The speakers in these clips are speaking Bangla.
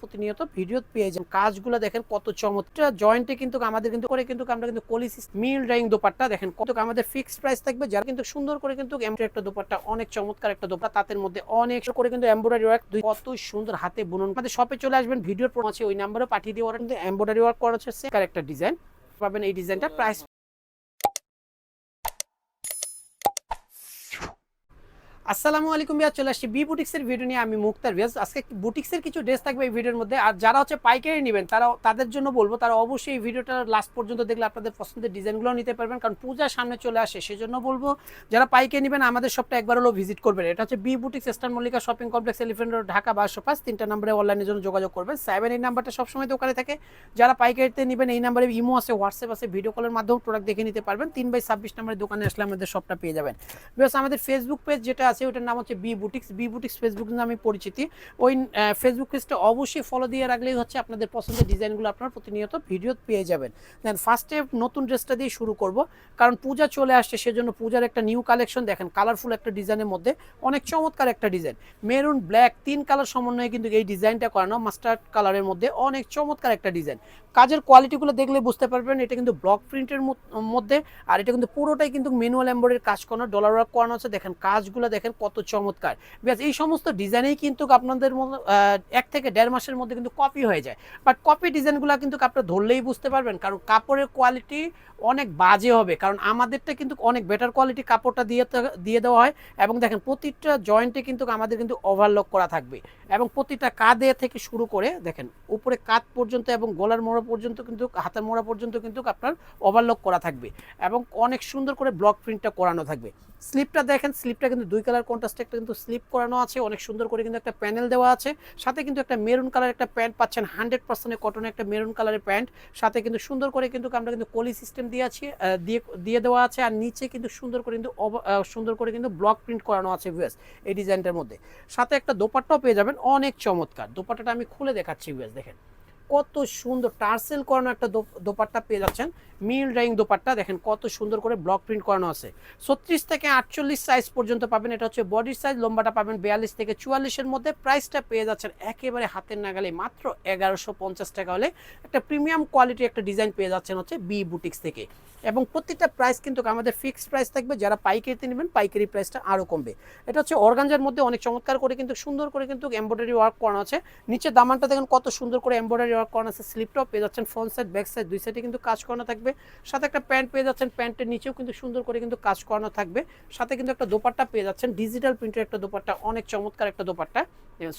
প্রতিনিয়ত ভিডিও পেয়ে যান কাজগুলো দেখেন কত চমৎকার। জয়েন্টে কিন্তু আমাদের কিন্তু করে কিন্তু আমরা কিন্তু কলিসি মিল ড্রাইং দোপাট্টা দেখেন কত আমাদের ফিক্সড প্রাইস থাকবে। যারা কিন্তু সুন্দর করে কিন্তু এমব্রয়ডারি একটা দোপাট্টা, অনেক চমৎকার একটা দোপাট্টা, তাদের মধ্যে অনেক করে কিন্তু এমব্রয়ডারি ওয়ার্ক দুই কত সুন্দর হাতে বুনন। আমাদের শপে চলে আসবেন ভিডিওর আছে, ওই নাম্বারে পাঠিয়ে দিয়ে ওরা কিন্তু এমব্রয়ডারি ওয়ার্ক করা হচ্ছে একটা ডিজাইন পাবেন এই ডিজাইনটা প্রাইস আসসালামু আলাইকুম বিয়া চলে আসছি বি বুটিক্সের ভিডিও নিয়ে। আমি মুক্তার বিয়াস। আজকে বুটিক্সের কিছু ড্রেস থাকবে এই ভিডিওর মধ্যে। আর যারা হচ্ছে পাইকারি নেবেন, তারা তাদের জন্য বলব, তারা অবশ্যই এই ভিডিওটা লাস্ট পর্যন্ত দেখলে আপনাদের পছন্দের ডিজাইনগুলো নিতে পারবেন। কারণ পূজা সামনে চলে আসে, সেজন্য বলব, যারা পাইকারি নেবেন, আমাদের শপটা একবার হলো ভিজিট করবেন। এটা হচ্ছে B boutiques star Mallika shopping complex elephant road Dhaka বারোশো পাঁচ তিনটা নম্বরে অনলাইনের জন্য যোগাযোগ করবেন। সেভেন এই নাম্বারটা সবসময় দোকানে থাকে। যারা পাইকারিতে নেবেন, এই নাম্বারে ইমো আছে হোয়াটসঅ্যাপ আছে ভিডিও কলের মাধ্যমে প্রোডাক্ট দেখে নিতে পারবেন। তিন বাই ছাব্বিশ নম্বরের দোকানে আসলে আমাদের শপটা পেয়ে যাবেন। বিকজ আমাদের ফেসবুক পেজ যেটা আছে ওটার নাম হচ্ছে B boutiques. B boutiques Facebook নামে পরিচিতি। ওই ফেসবুক পেজটা অবশ্যই ফলো দিয়ে রাখলেই হচ্ছে আপনাদের পছন্দের ডিজাইনগুলো আপনারা প্রতিনিয়ত ভিডিও পেয়ে যাবেন। দেন ফার্স্টে নতুন ড্রেসটা দিয়ে শুরু করব। কারণ পূজা চলে আসছে, সেজন্য পূজার একটা নিউ কালেকশন দেখেন কালারফুল একটা ডিজাইনের মধ্যে অনেক চমৎকার একটা ডিজাইন। মেরুন ব্ল্যাক তিন কালার সমন্বয়ে কিন্তু এই ডিজাইনটা করানো মাস্টার্ড কালারের মধ্যে অনেক চমৎকার একটা ডিজাইন। কাজের কোয়ালিটিগুলো দেখলে বুঝতে পারবেন, এটা কিন্তু ব্লক প্রিন্টের মধ্যে, আর এটা কিন্তু পুরোটাই কিন্তু ম্যানুয়াল এম্বয়ডারির কাজ করানো ডলার ওয়ার্ক করানো আছে। দেখেন কাজগুলো কত চমৎকার। বিকজ এই সমস্ত ডিজাইনেই কিন্তু আপনাদের এক থেকে দেড় মাসের মধ্যে কিন্তু কপি হয়ে যায়। বাট কপি ডিজাইনগুলো কিন্তু আপনারা ধরলেই বুঝতে পারবেন, কারণ কাপড়ের কোয়ালিটি অনেক বাজে হবে। কারণ আমাদেরটা কিন্তু অনেক বেটার কোয়ালিটি কাপড়টা দিয়ে দিয়ে দেওয়া হয়। এবং দেখেন প্রতিটা জয়েন্টে কিন্তু আমাদের কিন্তু ওভারলক করা থাকবে। এবং প্রতিটা কাঁধে থেকে শুরু করে, দেখেন, উপরে কাঁধ পর্যন্ত এবং গলার মোড়া পর্যন্ত কিন্তু, হাতের মোড়া পর্যন্ত কিন্তু আপনার ওভারলক করা থাকবে। এবং অনেক সুন্দর করে ব্লক প্রিন্টটা করানো থাকবে। স্লিপটা দেখেন, স্লিপটা কিন্তু দুই কালার কন্ট্রাস্টে কিন্তু স্লিপ করানো আছে, অনেক সুন্দর করে কিন্তু একটা প্যানেল দেওয়া আছে। সাথে কিন্তু একটা মেরুন কালার একটা প্যান্ট পাচ্ছেন হান্ড্রেড পার্সেন্টের কটনের একটা মেরুন কালারের প্যান্ট। সাথে কিন্তু সুন্দর করে কিন্তু আমরা কিন্তু কলি সিস্টেম দিয়ে আছি দিয়ে দিয়ে দেওয়া আছে, আর নিচে কিন্তু সুন্দর করে কিন্তু সুন্দর করে কিন্তু ব্লক প্রিন্ট করানো আছে ভিউয়ার্স এই ডিজাইনটার মধ্যে। সাথে একটা দোপাট্টাও পেয়ে যাবেন, অনেক চমৎকার। দোপাট্টাটা আমি খুলে দেখাচ্ছি ভিউয়ার্স দেখেন। কত সুন্দর টার্সেল করানো একটা দোপাট্টা পেয়ে যাচ্ছেন। মিল ড্রাইং দোপাট্টা, দেখেন কত সুন্দর করে ব্লক প্রিন্ট করানো আছে। ছত্রিশ থেকে আটচল্লিশ সাইজ পর্যন্ত পাবেন, এটা হচ্ছে বডির সাইজ লম্বাটা পাবেন বিয়াল্লিশ থেকে চুয়াল্লিশের মধ্যে। প্রাইসটা পেয়ে যাচ্ছেন একেবারে হাতের নাগালে, মাত্র এগারোশো পঞ্চাশ টাকা হলে। একটা প্রিমিয়াম কোয়ালিটির একটা ডিজাইন পেয়ে যাচ্ছেন হচ্ছে বি বুটিক্স থেকে। এবং প্রত্যেকটা প্রাইস কিন্তু আমাদের ফিক্সড প্রাইস থাকবে, যারা পাইকারিতে নেবেন, পাইকারি প্রাইসটা আরও কমবে। এটা হচ্ছে অর্গানজার মধ্যে অনেক চমৎকার করে কিন্তু, সুন্দর করে কিন্তু এমব্রয়ডারি ওয়ার্ক করানো আছে। নিচে দামানটা দেখেন কত সুন্দর করে এমব্রয়ডারি ওয়ার্ক করানো আছে স্লিপটাও পেয়ে যাচ্ছেন ফ্রন্ট সাইড ব্যাক সাইড দুই সাইডে কিন্তু কাজ করানো থাকবে। সাথে একটা প্যান্ট পেয়ে যাচ্ছেন প্যান্টের নিচেও কিন্তু সুন্দর করে কিন্তু কাজ করানো থাকবে। সাথে কিন্তু একটা দোপাট্টা পেয়ে যাচ্ছেন ডিজিটাল প্রিন্টের একটা দোপাট্টা, অনেক চমৎকার একটা দোপাট্টা।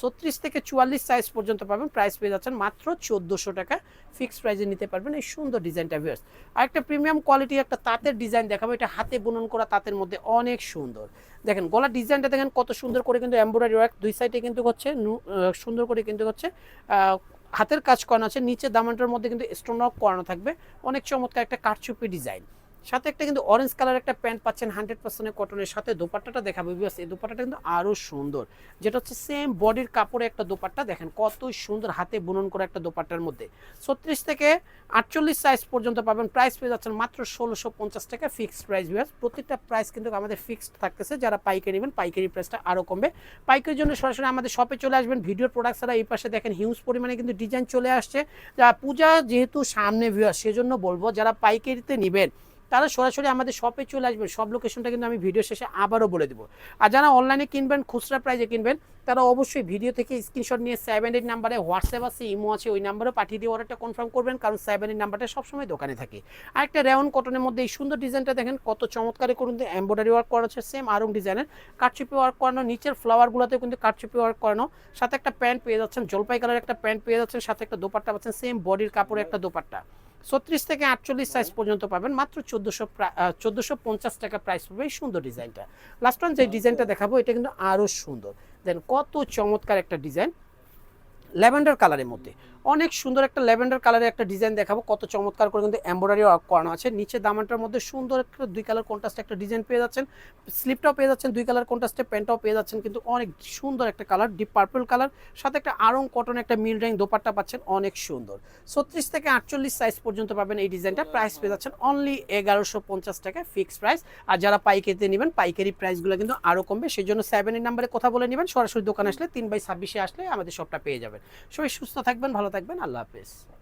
ছত্রিশ থেকে চুয়াল্লিশ সাইজ পর্যন্ত পাবেন প্রাইস পেয়ে যাচ্ছেন মাত্র চোদ্দোশো টাকা। ফিক্সড প্রাইসে নিতে পারবেন এই সুন্দর ডিজাইনটা ভিউয়ার্স আর একটা প্রিমিয়াম কোয়ালিটি একটা তাঁতের ডিজাইন দেখাবো, এটা হাতে বুনন করা তাঁতের মধ্যে অনেক সুন্দর। দেখেন, গলার ডিজাইনটা দেখেন কত সুন্দর করে কিন্তু এমব্রয়ডারি ওয়ার্ক দুই সাইডে কিন্তু হচ্ছে সুন্দর করে কিন্তু হচ্ছে হাতের কাজ করানো আছে, নিচে দামানটার মধ্যে কিন্তু স্টোন ওয়ার্ক করানো থাকবে। অনেক চমৎকার একটা কাঠচুপি ডিজাইন সাথে একটা কিন্তু অরেঞ্জ কালার একটা প্যান্ট পাচ্ছেন হান্ড্রেড পার্সেন্টের কটনের সাথে। দোপাট্টাটা দেখাবো বিকজ এই দোপাট্টাটা কিন্তু আরও সুন্দর। যেটা হচ্ছে সেম বডির কাপড়ে একটা দোপাট্টা, দেখেন কত সুন্দর হাতে বুনন করা একটা দোপাট্টার মধ্যে। ছত্রিশ থেকে আটচল্লিশ সাইজ পর্যন্ত পাবেন। প্রাইস পেয়ে যাচ্ছেন মাত্র ষোলোশো পঞ্চাশ টাকা ফিক্সড প্রাইস বিয়াস প্রত্যেকটা প্রাইস কিন্তু আমাদের ফিক্সড থাকতেছে। যারা পাইকারি নেবেন, পাইকারি প্রাইসটা আরও কমবে। পাইকারির জন্য সরাসরি আমাদের শপে চলে আসবেন। ভিডিওর প্রোডাক্ট ছাড়া এই পাশে দেখেন হিউজ পরিমাণে কিন্তু ডিজাইন চলে আসছে। যা পূজা যেহেতু সামনে ভিউয়ার সেজন্য বলব, যারা পাইকারিতে নেবেন তারা সরাসরি আমাদের শপে চলে আসবেন সব লোকেশনটা কিন্তু আমি ভিডিও শেষে আবারও বলে দেবো। আর যারা অনলাইনে কিনবেন, খুচরা প্রাইজে কিনবেন, তারা অবশ্যই ভিডিও থেকে স্ক্রিনশট নিয়ে সেভেন এইট নাম্বারে হোয়াটসঅ্যাপ আছে, ইমো আছে, ওই নাম্বারে পাঠিয়ে দিয়ে অর্ডারটা কনফার্ম করবেন, কারণ সেভেন এইট নাম্বারটা সবসময় দোকানে থাকে। আর একটা রেওন কটনের মধ্যে এই সুন্দর ডিজাইনটা দেখেন, কত চমৎকারে করুন এমব্রয়ডারি ওয়ার্ক করা হচ্ছে সেম আরং ডিজাইনের কাঠচুপি ওয়ার্ক করানো, নিচের ফ্লাওয়ারগুলোতেও কিন্তু কাঠচুপি ওয়ার্ক করানো। সাথে একটা প্যান্ট পেয়ে যাচ্ছেন জলপাই কালার একটা প্যান্ট পেয়ে যাচ্ছেন, সাথে একটা দোপাট্টা পাচ্ছেন সেম বডির কাপড়ে একটা দোপাট্টা। ছত্রিশ থেকে আটচল্লিশ সাইজ পর্যন্ত পাবেন। মাত্র চোদ্দোশো চোদ্দোশো পঞ্চাশ টাকা প্রাইস পড়বে এই সুন্দর ডিজাইনটা লাস্ট ওয়ান যে ডিজাইনটা দেখাবো এটা কিন্তু আরও সুন্দর। দেন কত চমৎকার একটা ডিজাইন ল্যাভেন্ডার কালারের মধ্যে। অনেক সুন্দর একটা ল্যাভেন্ডার কালারের একটা ডিজাইন দেখাবো। কত চমৎকার করে কিন্তু এমব্রয়ডারি ওয়ার্ক করানো আছে। নিচে দামানটার মধ্যে সুন্দর একটা দুই কালার কন্ট্রাস্টে একটা ডিজাইন পেয়ে যাচ্ছেন। স্লিপটাও পেয়ে যাচ্ছেন, দুই কালার কন্ট্রাস্টে প্যান্টটাও পেয়ে যাচ্ছেন। কিন্তু অনেক সুন্দর একটা কালার ডিপ পার্পল কালার সাথে একটা আরং কটন একটা মিল ড্রাইং দোপাট্টা পাচ্ছেন, অনেক সুন্দর। ছত্রিশ থেকে আটচল্লিশ সাইজ পর্যন্ত পাবেন এই ডিজাইনটা। প্রাইস পেয়ে যাচ্ছেন অনলি এগারোশো পঞ্চাশ টাকা ফিক্সড প্রাইস আর যারা পাইকারিতে নেবেন, পাইকারি প্রাইসগুলো কিন্তু আরও কমবে। সেই জন্য সেভেনের নাম্বারে কথা বলে নেবেন। সরাসরি দোকানে আসলে তিন বাই ছাব্বিশে আসলে আমাদের সবটা পেয়ে যাবেন। সবাই সুস্থ থাকবেন, ভালো থাকবেন আল্লাহ হাফেজ।